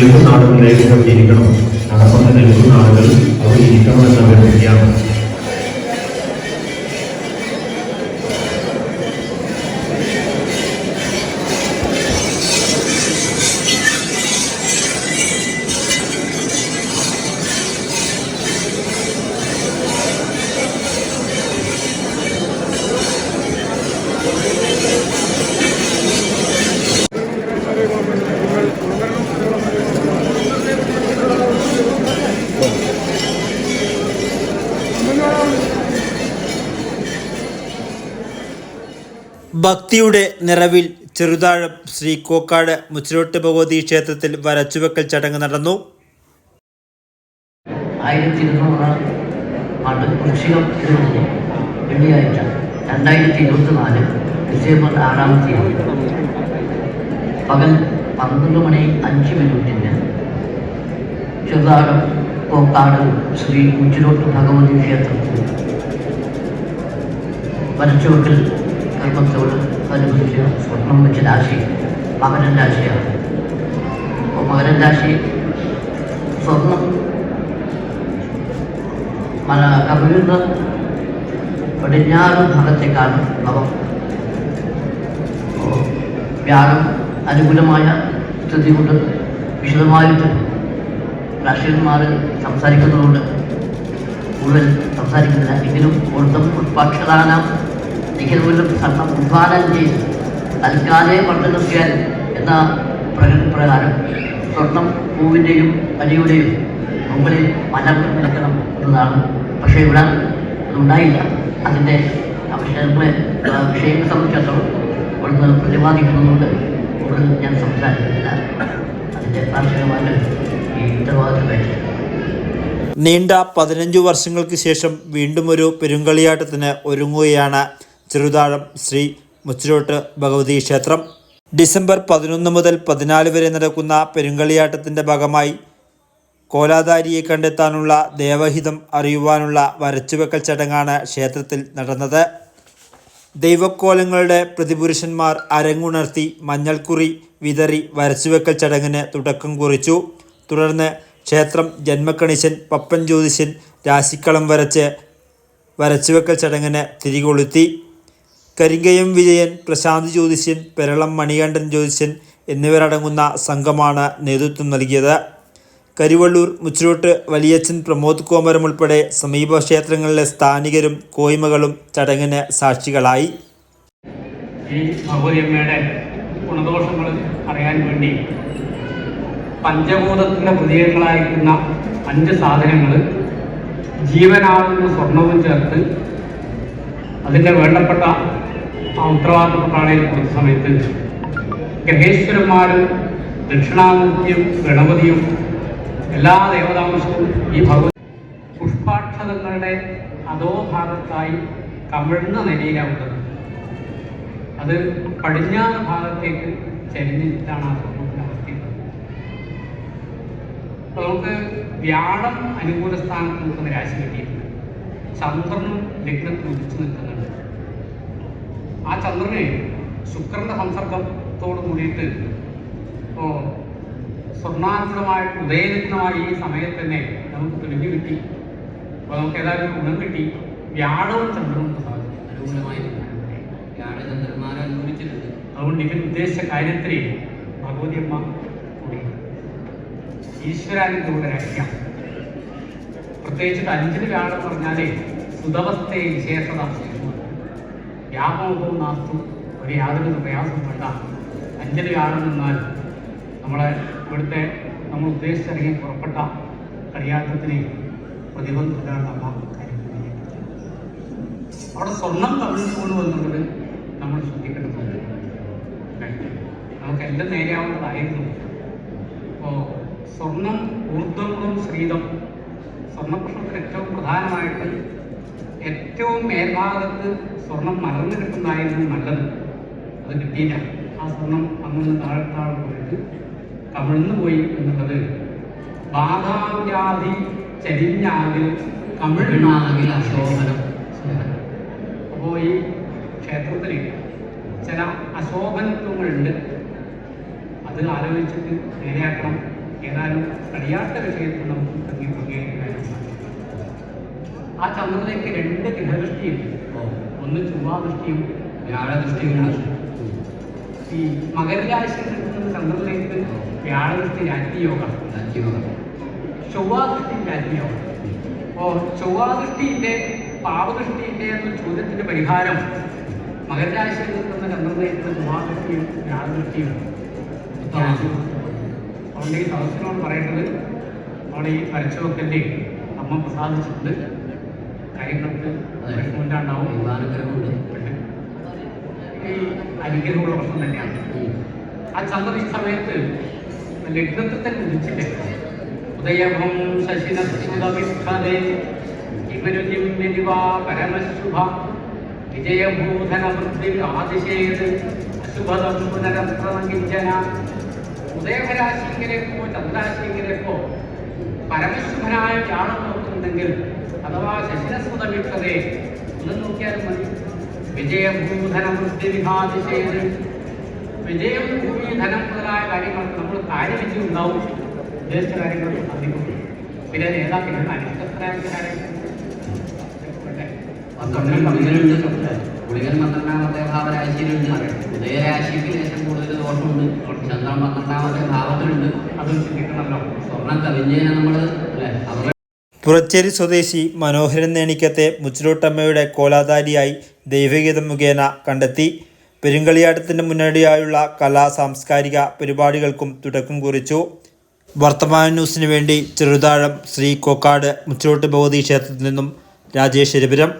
Gulf നാടുകളിലേക്ക് ഇരിക്കണം നടക്കുന്ന Gulf നാടുകൾ അവിടെ ഇരിക്കണം എന്ന അഭ്യർത്ഥിക്കുകയാണ് ഭക്തിയുടെ നിറവിൽ ചെറുതാഴം ശ്രീ കോക്കാട് മുച്ചിലോട്ട് ഭഗവതി ക്ഷേത്രത്തിൽ വരച്ചുവെക്കൽ ചടങ്ങ് നടന്നു. ആയിരത്തി ഇരുന്നൂറ് വെള്ളിയാഴ്ച രണ്ടായിരത്തി ഇരുപത്തി നാല് ഡിസംബർ ആറാം തീയതി. പകൽ പന്ത്രണ്ട് മണി അഞ്ച് മിനിറ്റിന് ചെറുതാഴം കോക്കാട് ശ്രീ മുച്ചിലോട്ട് ഭഗവതി ക്ഷേത്രത്തിൽ വരച്ചുവെക്കൽ കൽപ്പത്തോട് അനുബന്ധിച്ച് സ്വർണം വെച്ച രാശി മകരൻ രാശിയാണ് അപ്പോൾ മകരൻ രാശി സ്വർണം മല കവിഴുന്ന പടിഞ്ഞാറ് ഭാഗത്തേക്കാണ് നവം വ്യാഴം അനുകൂലമായ സ്ഥിതി കൊണ്ട് വിശദമായിട്ട് രാഷ്ട്രീയന്മാർ സംസാരിക്കുന്നതുകൊണ്ട് കൂടുതൽ സംസാരിക്കുന്നില്ല എങ്കിലും ഒട്ടും പുഷ്പാക്ഷരാനം നിഖിലൂലും സർണം ഉദ്ഘാടനം ചെയ്ത് നൽകാതെ പണ്ട് നിർത്തിയാൽ എന്ന പ്രകാരം സ്വർണം പൂവിന്റെയും അരിയുടെയും മുമ്പിൽ മലർന്നു നിൽക്കണം എന്നതാണ് പക്ഷേ ഇവിടെ അതുണ്ടായില്ല. അതിന്റെ വിഷയങ്ങളെ വിഷയങ്ങളെ സംബന്ധിച്ചിടത്തോളം ഇവിടുന്ന് പ്രതിപാദിക്കുന്നതുകൊണ്ട് കൂടുതൽ ഞാൻ സംസാരിക്കുന്നില്ല. അതിന്റെ കാർഷികമായിട്ട് ഈ ഉത്തരവാദിത്വം വഹിച്ചത് നീണ്ട പതിനഞ്ചു വർഷങ്ങൾക്ക് ശേഷം വീണ്ടും ഒരു പെരുങ്കളിയാട്ടത്തിന് ഒരുങ്ങുകയാണ് ചെറുതാഴം ശ്രീ മുച്ചിലോട്ട് ഭഗവതി ക്ഷേത്രം. ഡിസംബർ പതിനൊന്ന് മുതൽ പതിനാല് വരെ നടക്കുന്ന പെരുങ്കളിയാട്ടത്തിന്റെ ഭാഗമായി കോലാധാരിയെ കണ്ടെത്താനുള്ള ദേവഹിതം അറിയുവാനുള്ള വരച്ചുവെക്കൽ ചടങ്ങാണ് ക്ഷേത്രത്തിൽ നടന്നത്. ദൈവക്കോലങ്ങളുടെ പ്രതിപുരുഷന്മാർ അരങ്ങുണർത്തി മഞ്ഞൾക്കുറി വിതറി വരച്ചുവെക്കൽ ചടങ്ങിന് തുടക്കം കുറിച്ചു. തുടർന്ന് ക്ഷേത്രം ജന്മക്കണിശൻ പപ്പൻ ജ്യോതിഷൻ രാശിക്കളം വരച്ച് വരച്ചുവെക്കൽ ചടങ്ങിന് തിരികൊളുത്തി. കരിങ്കയം വിജയൻ പ്രശാന്ത് ജ്യോതിഷ്യൻ പെരളം മണികണ്ഠൻ ജ്യോതിഷ്യൻ എന്നിവരടങ്ങുന്ന സംഘമാണ് നേതൃത്വം നൽകിയത്. കരിവള്ളൂർ മുച്ചിലോട്ട് വലിയച്ഛൻ പ്രമോദ് കോമരം ഉൾപ്പെടെ സമീപ ക്ഷേത്രങ്ങളിലെ സ്ഥാനികരും കോയ്മകളും ചടങ്ങിന് സാക്ഷികളായി. ഈ അറിയാൻ വേണ്ടി പഞ്ചഭൂതത്തിന്റെ പ്രതീകങ്ങളായിരിക്കുന്ന അഞ്ച് സാധനങ്ങൾ ജീവനാകുന്ന സ്വർണവും ചേർത്ത് അതിന്റെ വേണ്ടപ്പെട്ട ആ ഉത്തരവാദിത്തപ്പെട്ട പ്രാണയം കൊടുത്ത സമയത്ത് ഗ്രഹേശ്വരന്മാരും ദക്ഷിണാമൂർത്തിയും ഗണപതിയും എല്ലാ ദേവതാംശവും ഈ ഭഗവത് പുഷ്പാക്ഷതങ്ങളുടെ അധോഭാഗത്തായി കമിഴ്ന്ന നിലയിലാവുന്നത് അത് പടിഞ്ഞാറ് ഭാഗത്തേക്ക് ചെരിഞ്ഞിട്ടാണ് ആ അപ്പൊ നമുക്ക് വ്യാഴം അനുകൂല സ്ഥാനത്ത് നിൽക്കുന്ന രാശി കിട്ടിയിട്ടുണ്ട്. ചന്ദ്രനും ലഗ്നത്തിൽ ഉദിച്ചു നിൽക്കുന്നുണ്ട്. ആ ചന്ദ്രനെ ശുക്രന്റെ സംസർഗത്തോട് കൂടിയിട്ട് ഇപ്പോൾ സ്വർണാനുകൂലമായിട്ട് ഉദയലഗ്നമായ ഈ സമയത്ത് തന്നെ നമുക്ക് തെളിഞ്ഞു കിട്ടി. അപ്പോൾ നമുക്ക് ഏതായാലും ഗുണം കിട്ടി. വ്യാഴവും ചന്ദ്രനും അതുകൊണ്ട് ഇവൻ ഉദ്ദേശിച്ച കാര്യത്തിൽ ഭഗവതിയമ്മ കൂടി. ഈശ്വരാനുഗ്രഹയുടെ രഹസ്യം പ്രത്യേകിച്ചിട്ട് അഞ്ചിന് വ്യാഴം പറഞ്ഞാലേ സുതവസ്ഥയെ വിശേഷത. വ്യാപകവും നാസ്തു ഒരു യാതൊരു പ്രയാസം വേണ്ട. അഞ്ചലി ആറിൽ നിന്നാൽ നമ്മളെ ഇവിടുത്തെ നമ്മൾ ഉദ്ദേശിച്ചിറങ്ങി പുറപ്പെട്ട കളിയാട്ടത്തിന് പ്രതിബന്ധമില്ലാണ്ടുള്ള നമ്മൾ അവിടെ സ്വർണം കവിഴ്ന്നുകൊണ്ട് വന്നുകൊണ്ട് നമ്മൾ ശ്രദ്ധിക്കേണ്ടതുണ്ട്. നമുക്ക് എല്ലാം നേരെയാവുന്നതായിരുന്നു. അപ്പോൾ സ്വർണം ഊർദ്ധം ശ്രീതം സ്വർണപ്രശ്നത്തിന് ഏറ്റവും പ്രധാനമായിട്ട് ഏറ്റവും മേൽഭാഗത്ത് സ്വർണം മലർന്നു കിട്ടുന്നതായിരുന്നു നല്ലത്. അത് കിട്ടിയില്ല. ആ സ്വർണം അങ്ങനെ താഴെ താഴെ പോയിട്ട് കമിഴ്ന്നു പോയി എന്നുള്ളത്. ബാധാവ്യാധി ചരിഞ്ഞാകിൽ കമിഴ്നാകിൽ അശോഭനം അപ്പോൾ ഈ ക്ഷേത്രത്തിൽ ചില അശോഭനത്വങ്ങളുണ്ട് അത് ആലോചിച്ചിട്ട് നേരെയാക്കണം. ഏതായാലും കഴിയാത്ത വിഷയത്തിൽ നമുക്ക് തങ്ങി പങ്കുവയ്ക്കാനും ആ ചന്ദ്രനിലേക്ക് രണ്ട് ഗ്രഹദൃഷ്ടിയുണ്ട്. ഒന്ന് ചൊവ്വാദൃഷ്ടിയും വ്യാഴദൃഷ്ടിയും ഈ മകരരാശിയിൽ നിൽക്കുന്ന ചന്ദ്രനിലേക്ക് വ്യാഴദൃഷ്ടി രാജ്ഞിയോഗം. ചൊവ്വാദൃഷ്ടി രാജ്ഞിയോഗം. അപ്പോൾ ചൊവ്വാദൃഷ്ടിയില്ലേ പാവദൃഷ്ടിയില്ലേ എന്ന ചോദ്യത്തിന്റെ പരിഹാരം മകരരാശിയിൽ നിൽക്കുന്ന ചന്ദ്രനിലേക്ക് ചൊവ്വാദൃഷ്ടിയും വ്യാഴദൃഷ്ടിയും അതുകൊണ്ട് ഈ സദസ്സിനോട് പറയേണ്ടത് നമ്മുടെ ഈ വരച്ചുവെക്കലിന്റെ അമ്മ പ്രസാദിച്ചിട്ടുണ്ട്. ഉണ്ട്. ഈ അനുഗ്രഹമുള്ള പ്രശ്നം തന്നെയാണ്. ആ ചന്ദ്രൻ ഈ സമയത്ത് ലഗ്നത്തിൽ തന്നെ ഉദിച്ചില്ലേ ഉദയഭം ശശിനസുതവിഷ്ഠതേ ഇവരുജിം യതിവാ പരമശുഭ വിജയഭൂധന വൃദ്ധി ആദിശേത് അശുഭതം പുനരപ്രകിഞ്ചന ഉദയഭരാശിങ്കലേക്കോ ചന്ദ്രാശിങ്കലേക്കോ പരമശുഭനായ വ്യാഴം നോക്കുന്നുണ്ടെങ്കിൽ അഥവാ ശശിനസ്മൃത വീക്ഷതേ ഒന്ന് നോക്കിയാലും മതി. വിജയഭൂധന വൃദ്ധി വിഭാതിശേത് വിജയം ഭൂമി ധനം മുതലായ കാര്യങ്ങൾക്ക് നമ്മൾ കാര്യവിജയം ഉണ്ടാവും ഉദ്ദേശിച്ച കാര്യങ്ങൾ അധികം പിന്നെ നേതാക്കൾ അനിഷ്ടത്തിനായ കാര്യങ്ങൾ ഗുളികൻ പന്ത്രണ്ടാമത്തെ ഭാവരാശിയിലുണ്ട്. ഉദയരാശിക്ക് ലേശം കൂടുതൽ ദോഷമുണ്ട്. ചന്ദ്രൻ പന്ത്രണ്ടാമത്തെ ഭാവത്തിലുണ്ട്. അത് കിട്ടണമല്ലോ സ്വർണം കവിഞ്ഞതിനെ നമ്മൾ അല്ലെ? അവർ പുറച്ചേരി സ്വദേശി മനോഹരൻ നേണിക്കത്തെ മുച്ചിലോട്ടമ്മയുടെ കോലാധാരിയായി ദൈവഗീതം മുഖേന കണ്ടെത്തി. പെരുങ്കളിയാട്ടത്തിന് മുന്നോടിയായുള്ള കലാ സാംസ്കാരിക പരിപാടികൾക്കും തുടക്കം കുറിച്ചു. വർത്തമാന ന്യൂസിനു വേണ്ടി ചെറുതാഴം ശ്രീ കോക്കാട് മുച്ചിലോട്ട് ഭഗവതി ക്ഷേത്രത്തിൽ നിന്നും രാജേഷ് രവിപുരം